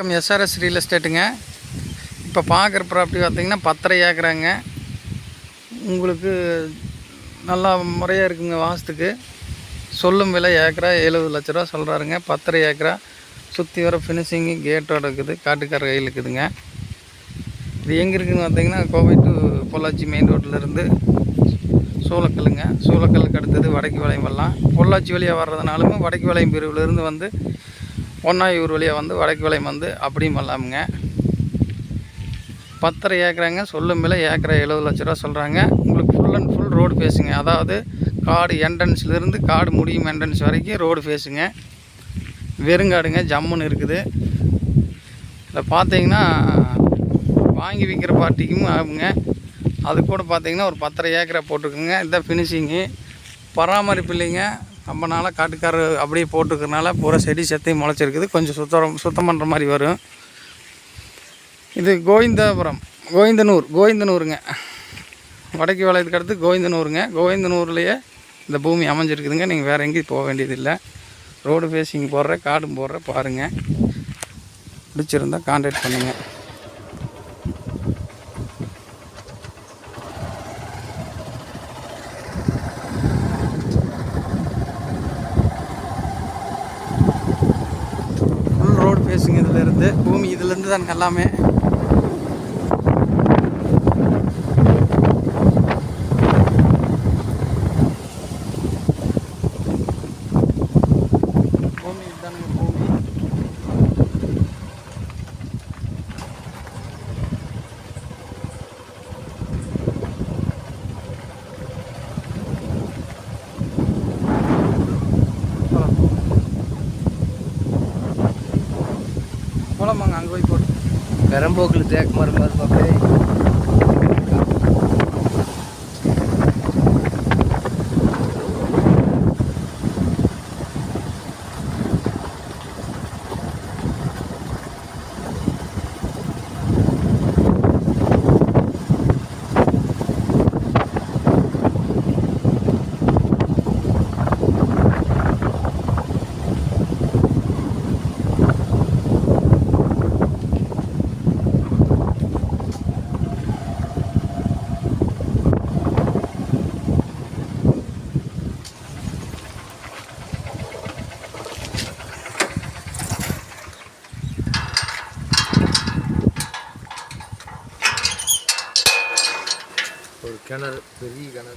வணக்கம். SRS real எஸ்டேட்டுங்க இப்போ பார்க்குற ப்ராப்பர்ட்டி பார்த்திங்கன்னா பத்தரை ஏக்கராங்க. உங்களுக்கு நல்லா முறையாக இருக்குங்க வாசத்துக்கு. சொல்லும் விலை ஏக்கரா எழுபது லட்ச ரூபா சொல்கிறாருங்க பத்தரை ஏக்கரா. சுற்றி வர ஃபினிஷிங்கு கேட்டோட இருக்குது. காட்டுக்கார கையில் இருக்குதுங்க. இது எங்கே இருக்குதுன்னு பார்த்தீங்கன்னா கோவை டு பொள்ளாச்சி மெயின் ரோட்டிலேருந்து சூளக்கல்லுங்க. சூளக்கல்லுக்கு அடுத்தது வடக்கு வளையம் வரலாம். பொள்ளாச்சி வழியாக வர்றதுனாலும் வடக்கு வளையம் பிரிவுலேருந்து வந்து பொன்னாயூர் வழியாக வந்து வடக்கு வளையம் வந்து அப்படியும் பண்ணலாமுங்க பத்தரை ஏக்கராங்க சொல்லும் விலை ஏக்கரை எழுபது லட்ச ரூபா சொல்கிறாங்க உங்களுக்கு ஃபுல் அண்ட் ஃபுல் ரோடு ஃபேஸுங்க அதாவது காடு என்ட்ரன்ஸ்லேருந்து காடு முடியும் என்ட்ரன்ஸ் வரைக்கும் ரோடு ஃபேஸுங்க வெறுங்காடுங்க ஜம்முன்னு இருக்குது. இதில் பார்த்தீங்கன்னா வாங்கி விற்கிற பார்ட்டிக்கும் ஆகுங்க. அது கூட பார்த்தீங்கன்னா ஒரு பத்தரை ஏக்கரை போட்டிருக்குங்க. இதான் ஃபினிஷிங்கு பராமரிப்பு இல்லைங்க. ரொம்ப நாளாக காட்டுக்காரர் அப்படியே போட்டிருக்கறனால பூரா செடி செத்தையும் முளைச்சிருக்குது. கொஞ்சம் சுத்தம் சுத்தம் பண்ணுற மாதிரி வரும். இது கோவிந்தபுரம் கோவிந்தனூர் கோவிந்தனூருங்க. வடக்கு வளையத்துக்கு அடுத்து கோவிந்தனூருங்க. கோவிந்தனூர்லேயே இந்த பூமி அமைஞ்சிருக்குதுங்க. நீங்கள் வேறு எங்கேயும் போக வேண்டியதில்லை. ரோடு ஃபேஸிங் போடுற காடும் போடுற பாருங்கள் பிடிச்சிருந்தா கான்டாக்ட் பண்ணுங்கள் பேசுங்க இதுலேருந்து இதில் இருந்து. பூமி இதுலேருந்து தான் எல்லாமே பூமி இதுதானுங்க பூமி போலாம். போலாமாங்க அங்கே போய் போட்டு. பெரம்போக்கில் தேக்கு மரம் மாதிரி பார்ப்பேன் கிணறு பெரிய கிணறு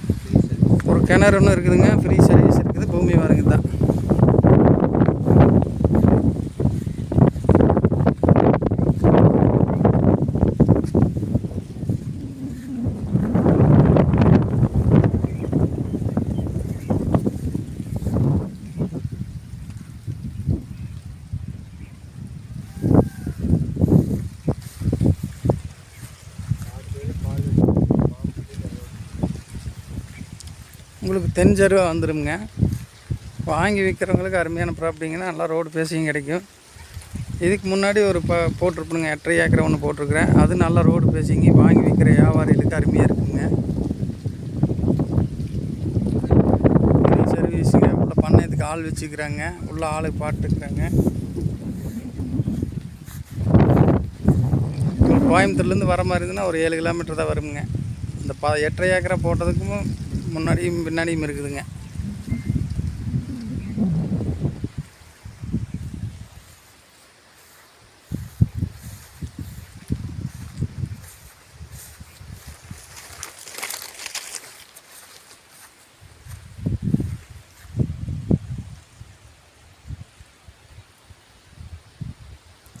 ஒரு கிணறு ஒன்று இருக்குதுங்க ஃப்ரீ சர்வீஸ் இருக்குது. பூமி வாருங்க தான். உங்களுக்கு தெரிஞ்சருவா வந்துடுங்க வாங்கி விற்கிறவங்களுக்கு அருமையான ப்ராப்பர்ட்டிங்கன்னா நல்லா ரோடு பேசியும் கிடைக்கும். இதுக்கு முன்னாடி ஒரு ப போட்டிருப்பணுங்க எட்டரை ஏக்கரை ஒன்று போட்டிருக்கிறேன். அது நல்லா ரோடு பேசிங்க வாங்கி விற்கிற வியாபாரிகளுக்கு அருமையாக இருக்குங்க. சர்வீஸுங்க உள்ள பண்ணையத்துக்கு ஆள் வச்சுக்கிறாங்க. உள்ள ஆளு பாட்டுக்கிறாங்க கோயம்புத்தூர்லேருந்து வர மாதிரி இருந்ததுன்னா ஒரு ஏழு கிலோமீட்டர் தான் வருங்க இந்த ப எட்டரை ஏக்கரை போட்டதுக்கும் முன்னாடியும் பின்னாடியும் இருக்குதுங்க.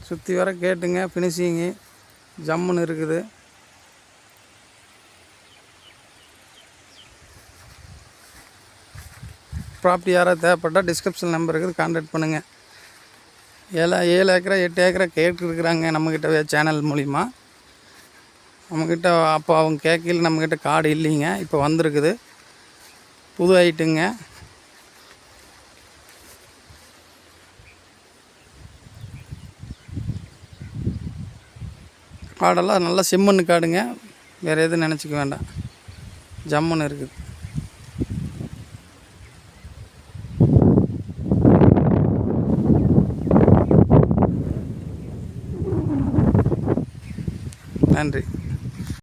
சுற்றி வர கேட்டுங்க ஃபினிஷிங்கு ஜம்முன்னு இருக்குது. ப்ராப்பர்ட்டி யாராவது தேவைப்பட்டால் டிஸ்கிரிப்ஷன் நம்பர் இருக்குது கான்டாக்ட் பண்ணுங்கள் ஏழு ஏழு ஏக்கரா எட்டு ஏக்கரா கேட்டுருக்குறாங்க நம்மக்கிட்ட சேனல் மூலிமா நம்மக்கிட்ட அப்போ அவங்க கேட்கல நம்மக்கிட்ட கார்டு இல்லைங்க இப்போ வந்திருக்குது. புது ஐட்டுங்க. காடெல்லாம் நல்லா செம்மண் காடுங்க வேறு எதுவும் நினச்சிக்க வேண்டாம். ஜம்முன்னு இருக்குது. நன்றி.